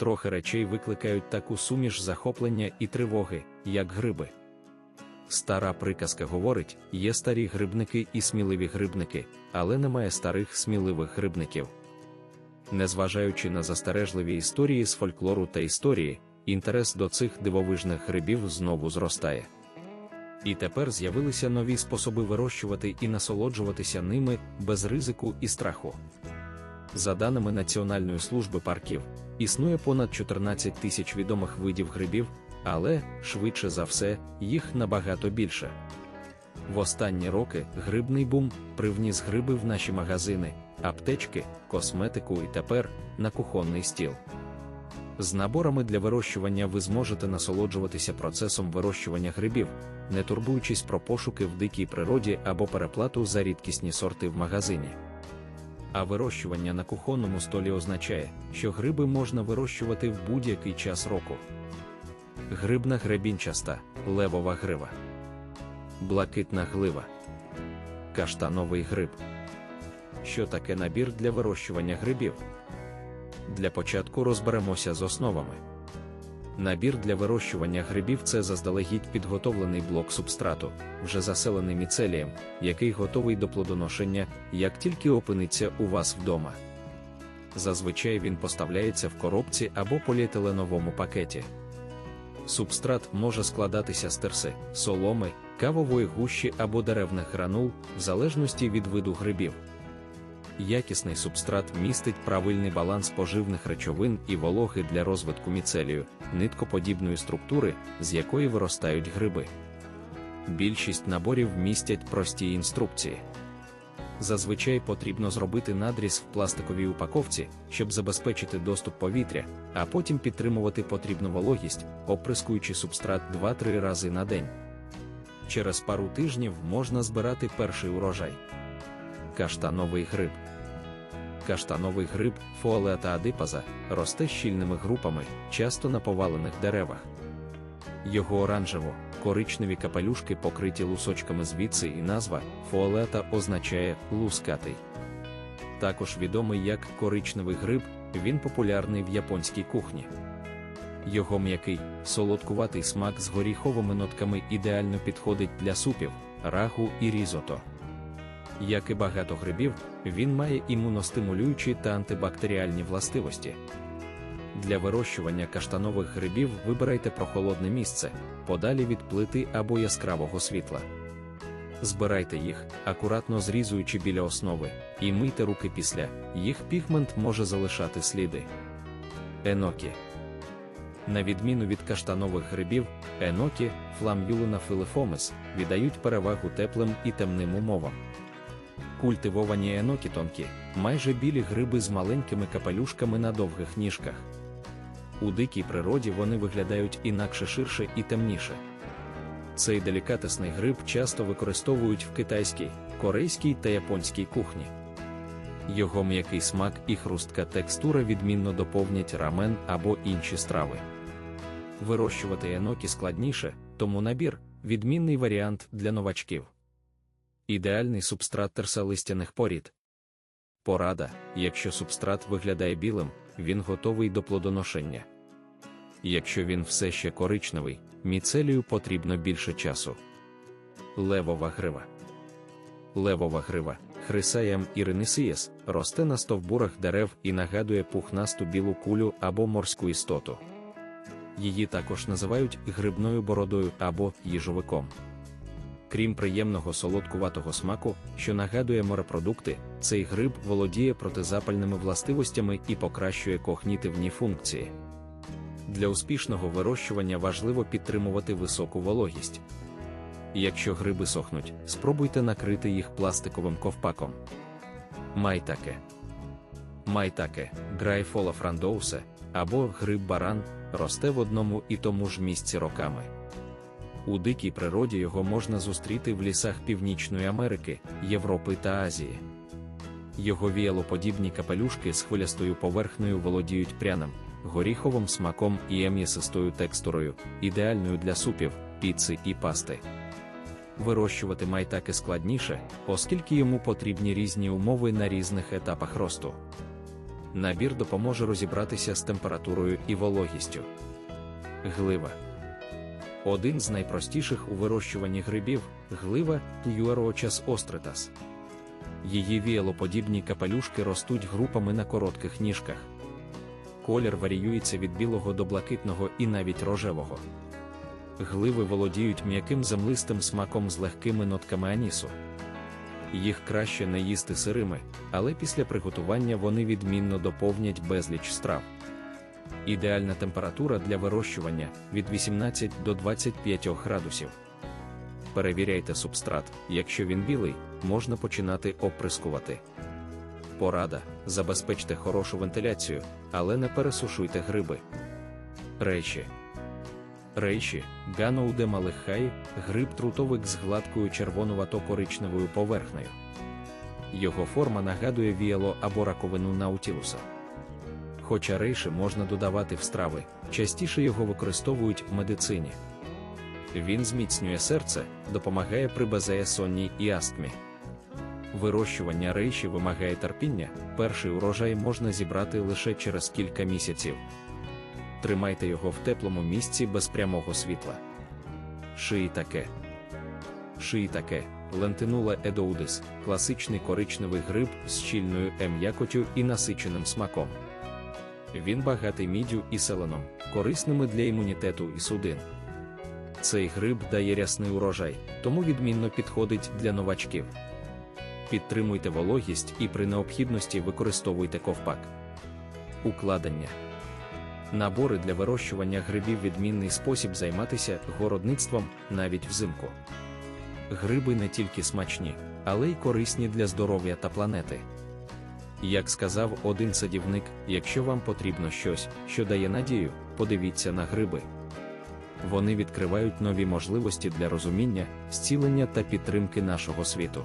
трохи речей викликають таку суміш захоплення і тривоги, як гриби. Стара приказка говорить: є старі грибники і сміливі грибники, але немає старих сміливих грибників. Незважаючи на застережливі історії з фольклору та історії, інтерес до цих дивовижних грибів знову зростає. І тепер з'явилися нові способи вирощувати і насолоджуватися ними без ризику і страху. За даними Національної служби парків, існує понад 14 тисяч відомих видів грибів, але, швидше за все, їх набагато більше. В останні роки грибний бум привніс гриби в наші магазини, аптечки, косметику і тепер на кухонний стіл. З наборами для вирощування ви зможете насолоджуватися процесом вирощування грибів, не турбуючись про пошуки в дикій природі або переплату за рідкісні сорти в магазині. А вирощування на кухонному столі означає, що гриби можна вирощувати в будь-який час року. Грибна гребінчаста, левова грива, блакитна глива, каштановий гриб. Що таке набір для вирощування грибів? Для початку розберемося з основами. Набір для вирощування грибів це заздалегідь підготовлений блок субстрату, вже заселений міцелієм, який готовий до плодоношення, як тільки опиниться у вас вдома. Зазвичай він поставляється в коробці або поліетиленовому пакеті. Субстрат може складатися з терси, соломи, кавової гущі або деревних гранул, в залежності від виду грибів. Якісний субстрат містить правильний баланс поживних речовин і вологи для розвитку міцелію, ниткоподібної структури, з якої виростають гриби. Більшість наборів містять прості інструкції. Зазвичай потрібно зробити надріз в пластиковій упаковці, щоб забезпечити доступ повітря, а потім підтримувати потрібну вологість, оприскуючи субстрат 2-3 рази на день. Через пару тижнів можна збирати перший урожай. Каштановий гриб. Каштановий гриб фуалеата адипаза росте щільними групами, часто на повалених деревах. Його оранжево, коричневі капелюшки покриті лусочками звідси і назва фуалета означає лускатий. Також відомий як коричневий гриб, він популярний в японській кухні. Його м'який, солодкуватий смак з горіховими нотками ідеально підходить для супів, рагу і різото. Як і багато грибів, він має імуностимулюючі та антибактеріальні властивості. Для вирощування каштанових грибів вибирайте прохолодне місце, подалі від плити або яскравого світла. Збирайте їх, акуратно зрізуючи біля основи, і мийте руки після, їх пігмент може залишати сліди. Енокі. На відміну від каштанових грибів, енокі, флам'юлина филифомис, віддають перевагу теплим і темним умовам. Культивовані енокі тонкі, майже білі гриби з маленькими капелюшками на довгих ніжках. У дикій природі вони виглядають інакше ширше і темніше. Цей делікатесний гриб часто використовують в китайській, корейській та японській кухні. Його м'який смак і хрустка текстура відмінно доповнять рамен або інші страви. Вирощувати енокі складніше, тому набір відмінний варіант для новачків. Ідеальний субстрат терсалистяних порід. Порада, якщо субстрат виглядає білим, він готовий до плодоношення. Якщо він все ще коричневий, міцелію потрібно більше часу. Левова грива. Левова грива, хрисаям іринисієс, росте на стовбурах дерев і нагадує пухнасту білу кулю або морську істоту. Її також називають грибною бородою або їжовиком. Крім приємного солодкуватого смаку, що нагадує морепродукти, цей гриб володіє протизапальними властивостями і покращує когнітивні функції. Для успішного вирощування важливо підтримувати високу вологість. Якщо гриби сохнуть, спробуйте накрити їх пластиковим ковпаком. Майтаке. Майтаке, грайфола франдоусе або гриб баран росте в одному і тому ж місці роками. У дикій природі його можна зустріти в лісах Північної Америки, Європи та Азії. Його віялоподібні капелюшки з хвилястою поверхнею володіють пряним, горіховим смаком і ем'ясистою текстурою, ідеальною для супів, піци і пасти. Вирощувати майтаки складніше, оскільки йому потрібні різні умови на різних етапах росту. Набір допоможе розібратися з температурою і вологістю. Глива. Один з найпростіших у вирощуванні грибів глива Юарочас остритас. Її віялоподібні капелюшки ростуть групами на коротких ніжках. Колір варіюється від білого до блакитного і навіть рожевого. Гливи володіють м'яким землистим смаком з легкими нотками анісу. Їх краще не їсти сирими, але після приготування вони відмінно доповнять безліч страв. Ідеальна температура для вирощування від 18 до 25 градусів. Перевіряйте субстрат, якщо він білий, можна починати оприскувати. Порада: забезпечте хорошу вентиляцію, але не пересушуйте гриби. Рейші. Рейші Ганоуде малихай, гриб трутовик з гладкою червонувато-коричневою поверхнею. Його форма нагадує віяло або раковину наутілуса. Хоча рейші можна додавати в страви, частіше його використовують в медицині. Він зміцнює серце, допомагає при безеясонній і астмі. Вирощування рейші вимагає терпіння, перший урожай можна зібрати лише через кілька місяців. Тримайте його в теплому місці без прямого світла. Шиїтаке. Шиїтаке лентинула едоудис, класичний коричневий гриб з щільною ем'якотю і насиченим смаком. Він багатий міддю і селеном, корисними для імунітету і судин. Цей гриб дає рясний урожай, тому відмінно підходить для новачків. Підтримуйте вологість і при необхідності використовуйте ковпак. Укладення. Набори для вирощування грибів відмінний спосіб займатися городництвом навіть взимку. Гриби не тільки смачні, але й корисні для здоров'я та планети. Як сказав один садівник, якщо вам потрібно щось, що дає надію, подивіться на гриби. Вони відкривають нові можливості для розуміння, зцілення та підтримки нашого світу.